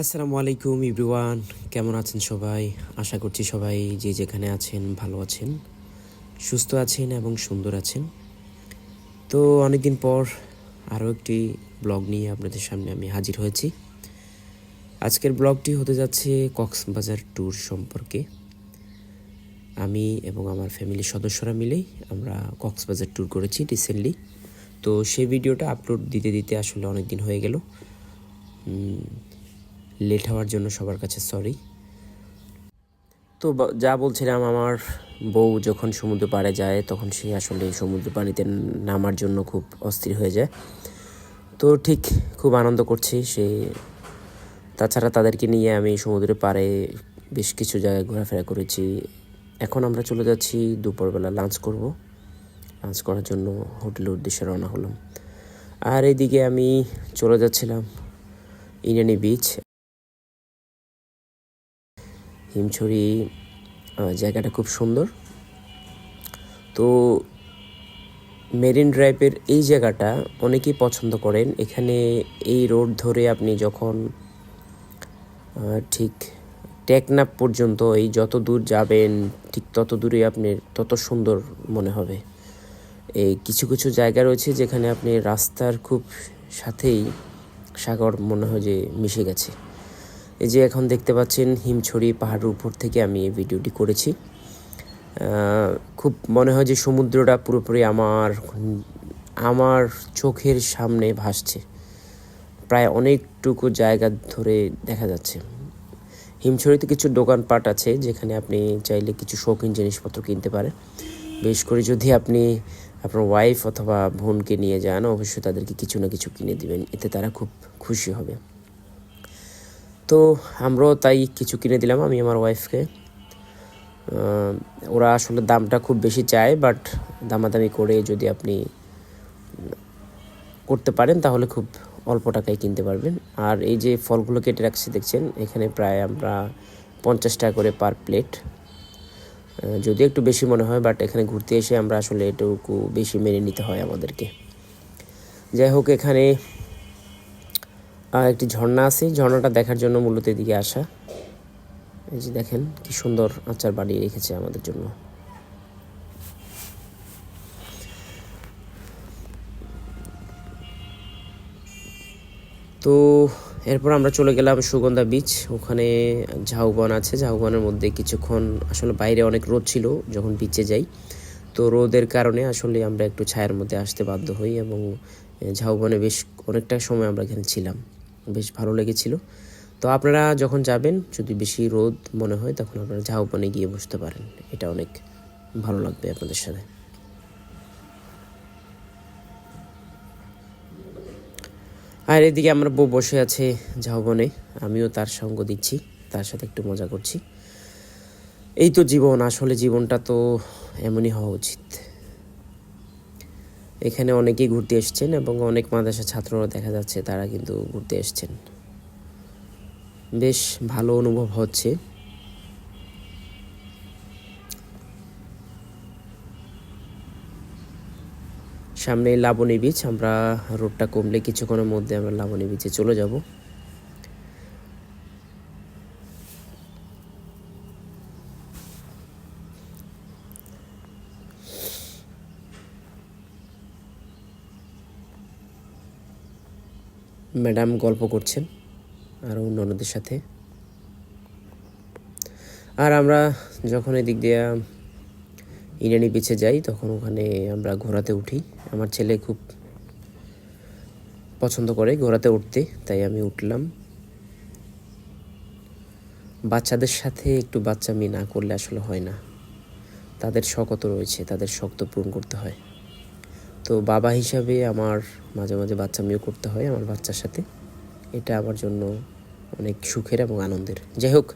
আসসালামু আলাইকুম ইব্রিওয়ান কেমন আছেন সবাই? আশা করছি সবাই যে যেখানে আছেন ভালো আছেন, সুস্থ আছেন এবং সুন্দর আছেন। তো অনেকদিন পর আরও একটি ব্লগ নিয়ে আপনাদের সামনে আমি হাজির হয়েছি। আজকের ব্লগটি হতে যাচ্ছে কক্সবাজার ট্যুর সম্পর্কে। আমি এবং আমার ফ্যামিলির সদস্যরা মিলেই আমরা কক্সবাজার ট্যুর করেছি রিসেন্টলি। তো সেই ভিডিওটা আপলোড দিতে দিতে আসলে অনেক দিন হয়ে গেল। লেট হওয়ার জন্য সবার কাছে সরি তো যা বলছিলাম, আমার বউ যখন সমুদ্র পাড়ে যায়, তখন সে আসলে সমুদ্র পানিতে নামার জন্য খুব অস্থির হয়ে যায়। তো ঠিক খুব আনন্দ করছি সে। তাছাড়া তাদেরকে নিয়ে আমি সমুদ্রের পাড়ে বেশ কিছু জায়গায় ঘোরাফেরা করেছি। এখন আমরা চলে যাচ্ছি দুপুরবেলা লাঞ্চ করব। লাঞ্চ করার জন্য হোটেলের উদ্দেশ্যে রওনা হলাম। আর এদিকে আমি চলে যাচ্ছিলাম ইনানি বিচ হিমছড়ি জায়গাটা খুব সুন্দর। তো মেরিন ড্রাইভের এই জায়গাটা অনেকেই পছন্দ করেন। এখানে এই রোড ধরে আপনি যখন ঠিক টেকনাপ পর্যন্ত এই যত দূর যাবেন, ঠিক তত দূরে আপনি, তত সুন্দর মনে হবে। এই কিছু কিছু জায়গা রয়েছে যেখানে আপনি রাস্তার খুব সাথেই সাগর মনে হয় যে মিশে গেছে। এই যে এখন দেখতে পাচ্ছেন হিমছড়ি পাহাড়ের উপর থেকে আমি এই ভিডিওটি করেছি। খুব মনে হয় যে সমুদ্রটা পুরোপুরি আমার আমার চোখের সামনে ভাসছে। প্রায় অনেকটুকু জায়গা ধরে দেখা যাচ্ছে। হিমছড়িতে কিছু দোকানপাট আছে যেখানে আপনি চাইলে কিছু শৌখিন জিনিসপত্র কিনতে পারেন। বিশেষ করে যদি আপনি আপনার ওয়াইফ অথবা বোনকে নিয়ে যান, অবশ্যই তাদেরকে কিছু না কিছু কিনে দিবেন। এতে তারা খুব খুশি হবে। তো আমরাও তাই কিছু কিনে দিলাম আমি আমার ওয়াইফকে ওরা আসলে দামটা খুব বেশি চায় বাট দামাদামি করে যদি আপনি করতে পারেন তাহলে খুব অল্প টাকায় কিনতে পারবেন। আর এই যে ফলগুলো কেটে রাখছি, দেখছেন? এখানে প্রায় আমরা পঞ্চাশ টাকা করে পার প্লেট যদি একটু বেশি মনে হয় বাট এখানে ঘুরতে এসে আমরা আসলে এটুকু বেশি মেনে নিতে হয় আমাদেরকে। যাই হোক, এখানে একটি ঝর্ণা আছে। ঝর্ণাটা দেখার জন্য মূলত এদিকে আসা। এই যে দেখেন, কি সুন্দর আচার বানিয়ে রেখেছে আমাদের জন্য। তো এরপর আমরা চলে গেলাম সুগন্ধা বিচ ওখানে ঝাউবন আছে। ঝাউবনের মধ্যে কিছুক্ষণ আসলে বাইরে অনেক রোদ ছিল যখন বিচে যাই। তো রোদের কারণে আসলে আমরা একটু ছায়ার মধ্যে আসতে বাধ্য হই এবং ঝাউবনে বেশ অনেকটা সময় আমরা এখানে ছিলাম। বেশ ভালো লেগেছিল। তো আপনারা যখন যাবেন, যদি বেশি রোদ মনে হয়, তখন আপনারা ঝাউবনে গিয়ে বসতে পারেন। এটা অনেক ভালো লাগবে আপনাদের সাথে। আর এদিকে আমার বউ বসে আছে ঝাউবনে আমিও তার সঙ্গ দিচ্ছি, তার সাথে একটু মজা করছি। এই তো জীবন, আসলে জীবনটা তো এমনই হওয়া উচিত। এখানে অনেকেই ঘুরতে এসছেন এবং অনেক মাদ্রাসা ছাত্ররা দেখা যাচ্ছে তারা কিন্তু ঘুরতে এসছেন। বেশ ভালো অনুভব হচ্ছে। সামনে লাবণী বীচ আমরা রোডটা কমলে কিছুক্ষণের মধ্যে আমরা লাবণী বিচে চলে যাব। ম্যাডাম গল্প করছেন আর অন্যান্যদের সাথে। আর আমরা যখন এদিক দিয়ে ইরানি বিচে যাই, তখন ওখানে আমরা ঘোরাতে উঠি। আমার ছেলে খুব পছন্দ করে ঘোরাতে উঠতে, তাই আমি উঠলাম। বাচ্চাদের সাথে একটু বাচ্চা বাচ্চামি না করলে আসলে হয় না। তাদের শখত রয়েছে, তাদের শখ তো পূরণ করতে হয়। তো বাবা হিসাবে আমার মাঝে মাঝে বাচ্চামিও করতে হয় আমার বাচ্চার সাথে। এটা আমার জন্য অনেক সুখের এবং আনন্দের। যাই হোক,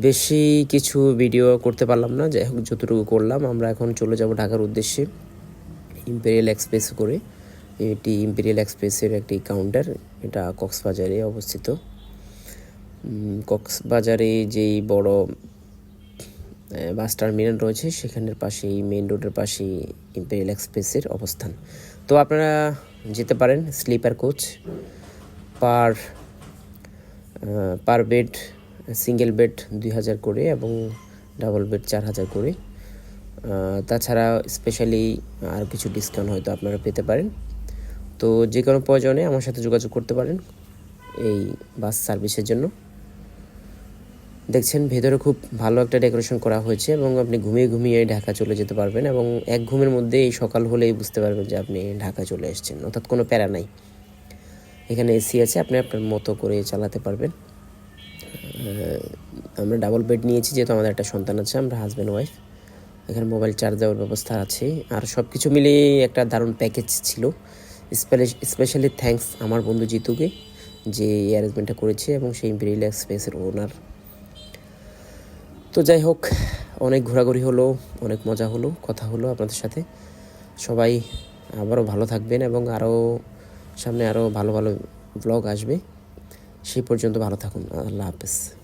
বেশি কিছু ভিডিও করতে পারলাম না। যাই হোক, যতটুকু করলাম, আমরা এখন চলে যাব ঢাকার উদ্দেশ্যে ইম্পেরিয়াল এক্সপ্রেস করে। এটি ইম্পেরিয়াল এক্সপ্রেসের একটি কাউন্টার এটা কক্সবাজারে অবস্থিত। কক্সবাজারে যেই বড় বাস টার্মিনাল রয়েছে, সেখানের পাশেই মেন রোডের পাশেই ইম্পেরিয়াল এক্সপ্রেসের অবস্থান। তো আপনারা যেতে পারেন sleeper coach per per bed single bed দুই হাজার করে এবং ডাবল বেড চার হাজার করে। তাছাড়া স্পেশালি আর কিছু ডিসকাউন্ট হয়তো আপনারা পেতে পারেন। তো যে কোনো প্রয়োজনে আমার সাথে যোগাযোগ করতে পারেন এই বাস সার্ভিসের জন্য। দেখছেন ভেতরে খুব ভালো একটা ডেকোরেশন করা হয়েছে এবং আপনি ঘুমিয়ে ঘুমিয়ে ঢাকা চলে যেতে পারবেন এবং এক ঘুমের মধ্যে এই সকাল হলেই বুঝতে পারবেন যে আপনি ঢাকা চলে এসেছেন। অর্থাৎ কোনো প্যারা নাই। এখানে এসি আছে, আপনি আপনার মতো করে চালাতে পারবেন। আমরা ডাবল বেড নিয়েছি, যেহেতু আমাদের একটা সন্তান আছে, আমরা হাজব্যান্ড ওয়াইফ এখানে মোবাইল চার্জ দেওয়ার ব্যবস্থা আছে। আর সব কিছু মিলিয়ে একটা দারুণ প্যাকেজ ছিল। স্পেশালি থ্যাঙ্কস আমার বন্ধু জিতুকে, যে এই অ্যারেঞ্জমেন্টটা করেছে এবং সেই ইম্পেরিয়াল এক্সপ্রেসের ওনার তো যাই হোক, অনেক ঘোরাঘুরি হলো, অনেক মজা হলো, কথা হলো আপনাদের সাথে। সবাই আবারও ভালো থাকবেন এবং আরও সামনে আরও ভালো ভালো ব্লগ আসবে। সেই পর্যন্ত ভালো থাকুন। আল্লাহ হাফেজ।